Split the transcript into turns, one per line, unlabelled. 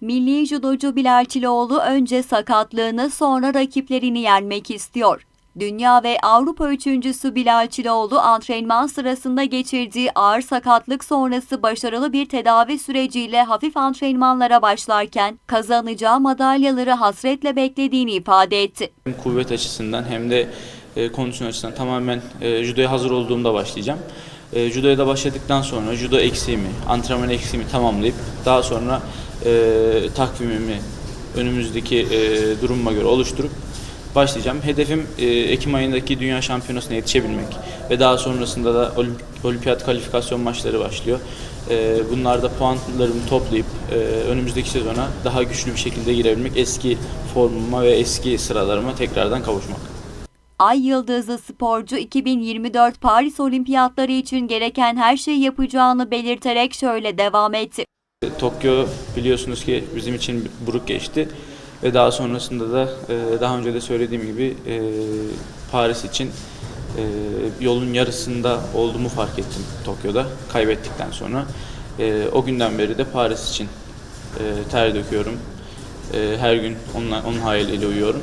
Milli judocu Bilal Çiloğlu önce sakatlığını sonra rakiplerini yenmek istiyor. Dünya ve Avrupa üçüncüsü Bilal Çiloğlu antrenman sırasında geçirdiği ağır sakatlık sonrası başarılı bir tedavi süreciyle hafif antrenmanlara başlarken kazanacağı madalyaları hasretle beklediğini ifade etti.
Hem kuvvet açısından hem de e, kondisyon açısından tamamen e, judoya hazır olduğumda başlayacağım. E, judoya da başladıktan sonra judo eksiğimi, antrenman eksiğimi tamamlayıp daha sonra e, takvimimi önümüzdeki e, durumuma göre oluşturup başlayacağım. Hedefim e, Ekim ayındaki Dünya Şampiyonası'na yetişebilmek ve daha sonrasında da olimp- olimpiyat kalifikasyon maçları başlıyor. E, bunlarda puanlarımı toplayıp e, önümüzdeki sezona daha güçlü bir şekilde girebilmek, eski formuma ve eski sıralarıma tekrardan kavuşmak.
Ay Yıldızlı sporcu 2024 Paris Olimpiyatları için gereken her şeyi yapacağını belirterek şöyle devam etti.
Tokyo biliyorsunuz ki bizim için buruk geçti ve daha sonrasında da e, daha önce de söylediğim gibi e, Paris için e, yolun yarısında olduğumu fark ettim Tokyo'da kaybettikten sonra. O günden beri de Paris için ter döküyorum. Her gün onun hayaliyle uyuyorum.